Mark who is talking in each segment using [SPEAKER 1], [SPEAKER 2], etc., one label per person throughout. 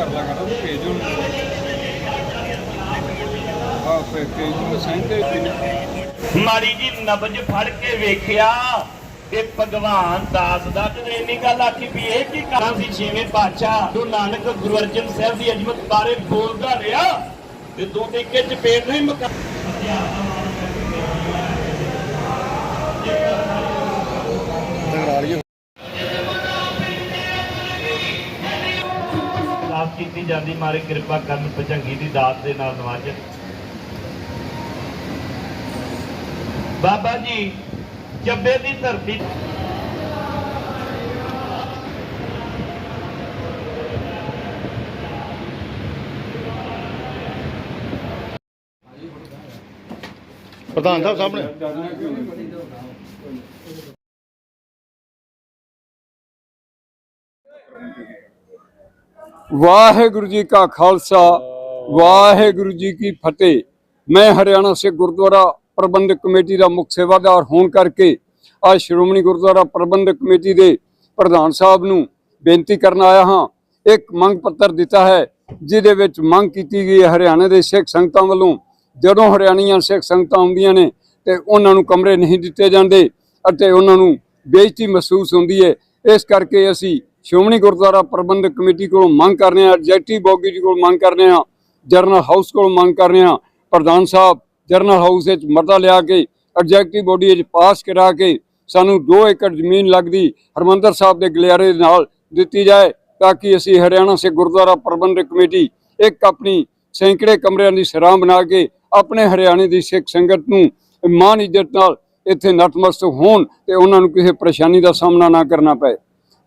[SPEAKER 1] ਕਰ ਲਾ ਕਰਦਾ ਭੇਜ ਉਹਨੂੰ ਆ ਫੇ ਭੇਜ ਨੂੰ ਸਾਈਨ ਦੇ ਦਿੱਤੇ
[SPEAKER 2] ਮਾੜੀ ਜੀ ਨਬਜ ਫੜ ਕੇ ਵੇਖਿਆ ਤੇ ਭਗਵਾਨ ਦਾਸ ਦਾ ਤੇ ਇੰਨੀ ਗੱਲ ਆਖੀ ਵੀ ਇਹ ਕੀ ਕਰਾਂ ਸੀ? ਛੇਵੇਂ ਪਾਤਸ਼ਾਹ ਗੁਰੂ ਨਾਨਕ ਗੁਰੂ ਅਰਜਨ ਸਾਹਿਬ ਦੀ ਅਜਮਤ ਬਾਰੇ ਬੋਲਦਾ ਰਿਹਾ ਤੇ ਦੋ ਟੇਕੇ ਚ ਨਹੀਂ ਮੁਕਾ ਕੀਤੀ ਜਾਂਦੀ। ਮਾਰੇ ਕਿਰਪਾ ਕਰਨ ਭਜੰਗੀ ਦੀ ਦਾਤ ਦੇ ਨਾਲ ਨਵਾਜ਼। ਬਾਬਾ ਜੀ, ਜੱਬੇ ਦੀ ਧਰਤੀ
[SPEAKER 3] ਪ੍ਰਧਾਨ ਸਾਹਿਬ ਸਾਹਮਣੇ।
[SPEAKER 1] ਵਾਹਿਗੁਰੂ ਜੀ ਕਾ ਖਾਲਸਾ ਵਾਹਿਗੁਰੂ ਜੀ ਕੀ ਫਤਿਹ। ਮੈਂ ਹਰਿਆਣਾ ਸਿੱਖ ਗੁਰਦੁਆਰਾ ਪ੍ਰਬੰਧਕ ਕਮੇਟੀ ਦਾ ਮੁੱਖ ਸੇਵਾਦਾਰ ਹੋਣ ਕਰਕੇ ਅੱਜ ਸ਼੍ਰੋਮਣੀ ਗੁਰਦੁਆਰਾ ਪ੍ਰਬੰਧਕ ਕਮੇਟੀ ਦੇ ਪ੍ਰਧਾਨ ਸਾਹਿਬ ਨੂੰ ਬੇਨਤੀ ਕਰਨ ਆਇਆ ਹਾਂ। ਇੱਕ ਮੰਗ ਪੱਤਰ ਦਿੱਤਾ ਹੈ ਜਿਹਦੇ ਵਿੱਚ ਮੰਗ ਕੀਤੀ ਗਈ ਹੈ ਹਰਿਆਣਾ ਦੇ ਸਿੱਖ ਸੰਗਤਾਂ ਵੱਲੋਂ। ਜਦੋਂ ਹਰਿਆਣੀਆਂ ਸਿੱਖ ਸੰਗਤਾਂ ਆਉਂਦੀਆਂ ਨੇ ਤੇ ਉਹਨਾਂ ਨੂੰ ਕਮਰੇ ਨਹੀਂ ਦਿੱਤੇ ਜਾਂਦੇ ਅਤੇ ਉਹਨਾਂ ਨੂੰ ਬੇਇੱਜ਼ਤੀ ਮਹਿਸੂਸ ਹੁੰਦੀ ਹੈ ਇਸ ਕਰਕੇ ਅਸੀਂ ਸ਼੍ਰੋਮਣੀ ਗੁਰਦੁਆਰਾ ਪ੍ਰਬੰਧਕ ਕਮੇਟੀ ਕੋਲੋਂ ਮੰਗ ਕਰ ਰਹੇ ਹਾਂ ਐਗਜ਼ੈਕਟਿਵ ਬੋਗੀ ਜੀ ਕੋਲ ਮੰਗ ਰਹੇ ਹਾਂ ਜਰਨਲ ਹਾਊਸ ਕੋਲ ਮੰਗ ਕਰ ਰਹੇ ਹਾਂ ਪ੍ਰਧਾਨ ਸਾਹਿਬ, ਜਰਨਲ ਹਾਊਸ ਵਿੱਚ ਮਰਦਾ ਲਿਆ ਕੇ, ਐਗਜ਼ੈਕਟਿਵ ਬੋਡੀ ਵਿੱਚ ਪਾਸ ਕਰਾ ਕੇ ਸਾਨੂੰ 2 ਏਕੜ ਜ਼ਮੀਨ ਲੱਗਦੀ ਹਰਮੰਦਰ ਸਾਹਿਬ ਦੇ ਗਲਿਆਰੇ ਨਾਲ ਦਿੱਤੀ ਜਾਏ ਤਾਂ ਕਿ ਅਸੀਂ ਹਰਿਆਣਾ ਸੇ ਗੁਰਦੁਆਰਾ ਪ੍ਰਬੰਧਕ ਕਮੇਟੀ ਇੱਕ ਆਪਣੀ ਸੈਂਕੜੇ ਕਮਰਿਆਂ ਦੀ ਸਰਾਂ ਬਣਾ ਕੇ ਆਪਣੇ ਹਰਿਆਣੇ ਦੀ ਸਿੱਖ ਸੰਗਤ ਨੂੰ ਮਾਨ ਇੱਜ਼ਤ ਨਾਲ ਇੱਥੇ ਨਤਮਸਤਕ ਹੋਣ ਤੇ ਉਹਨਾਂ ਨੂੰ ਕਿਸੇ ਪਰੇਸ਼ਾਨੀ ਦਾ ਸਾਹਮਣਾ ਨਾ ਕਰਨਾ ਪਏ।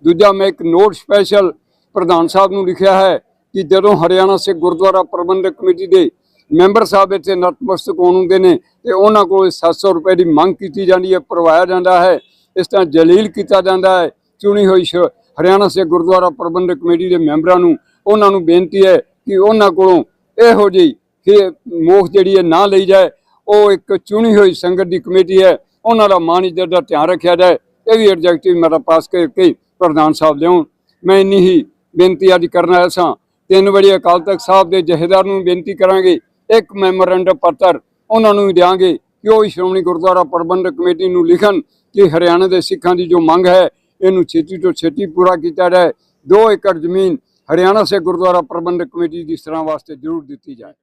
[SPEAKER 1] ਦੂਜਾ ਮੈਂ ਇੱਕ ਨੋਟ ਸਪੈਸ਼ਲ ਪ੍ਰਧਾਨ ਸਾਹਿਬ ਨੂੰ ਲਿਖਿਆ ਹੈ ਕਿ ਜਦੋਂ ਹਰਿਆਣਾ ਸਿੱਖ ਗੁਰਦੁਆਰਾ ਪ੍ਰਬੰਧਕ ਕਮੇਟੀ ਦੇ ਮੈਂਬਰ ਸਾਹਿਬ ਇੱਥੇ ਨਤਮਸਤਕ ਹੋਣ ਹੁੰਦੇ ਨੇ ਤੇ ਉਹਨਾਂ ਕੋਲ 700 ਰੁਪਏ ਦੀ ਮੰਗ ਕੀਤੀ ਜਾਂਦੀ ਹੈ, ਭਰਵਾਇਆ ਜਾਂਦਾ ਹੈ, ਇਸ ਤਰ੍ਹਾਂ ਜਲੀਲ ਕੀਤਾ ਜਾਂਦਾ ਹੈ, ਚੁਣੀ ਹੋਈ ਸ਼- ਹਰਿਆਣਾ ਸਿੱਖ ਗੁਰਦੁਆਰਾ ਪ੍ਰਬੰਧਕ ਕਮੇਟੀ ਦੇ ਮੈਂਬਰਾਂ ਨੂੰ, ਉਹਨਾਂ ਨੂੰ ਬੇਨਤੀ ਹੈ ਕਿ ਉਹਨਾਂ ਕੋਲੋਂ ਇਹੋ ਜਿਹੀ ਕਿ ਮੋਖ ਜਿਹੜੀ ਹੈ ਨਾ ਲਈ ਜਾਏ, ਉਹ ਇੱਕ ਚੁਣੀ ਹੋਈ ਸੰਗਤ ਦੀ ਕਮੇਟੀ ਹੈ, ਉਹਨਾਂ ਦਾ ਮਾਨ ਇੱਜ਼ਤ ਦਾ ਧਿਆਨ ਰੱਖਿਆ ਜਾਏ, ਇਹ ਵੀ ਐਡਜੈਕਟਿਵ ਮੇਰਾ ਪਾਸ ਕਰਕੇ ਪ੍ਰਧਾਨ ਸਾਹਿਬ ਲਿਆਉਣ ਮੈਂ ਇੰਨੀ ਹੀ ਬੇਨਤੀ ਅੱਜ ਕਰਨ ਆਇਆ ਸਾਂ। ਤਿੰਨ ਵਜੇ ਅਕਾਲ ਤਖਤ ਸਾਹਿਬ ਦੇ ਜਥੇਦਾਰ ਨੂੰ ਬੇਨਤੀ ਕਰਾਂਗੇ, ਇੱਕ ਮੈਮੋਰੈਂਡਮ ਪੱਤਰ ਉਹਨਾਂ ਨੂੰ ਵੀ ਦਿਆਂਗੇ ਕਿ ਉਹ ਵੀ ਸ਼੍ਰੋਮਣੀ ਗੁਰਦੁਆਰਾ ਪ੍ਰਬੰਧਕ ਕਮੇਟੀ ਨੂੰ ਲਿਖਣ ਕਿ ਹਰਿਆਣਾ ਦੇ ਸਿੱਖਾਂ ਦੀ ਜੋ ਮੰਗ ਹੈ, ਇਹਨੂੰ ਛੇਤੀ ਤੋਂ ਛੇਤੀ ਪੂਰਾ ਕੀਤਾ ਜਾਏ। 2 ਏਕੜ ਜ਼ਮੀਨ ਹਰਿਆਣਾ ਸੇ ਗੁਰਦੁਆਰਾ ਪ੍ਰਬੰਧਕ ਕਮੇਟੀ ਦੀ ਸਰਾਂ ਵਾਸਤੇ ਜ਼ਰੂਰ ਦਿੱਤੀ ਜਾਏ।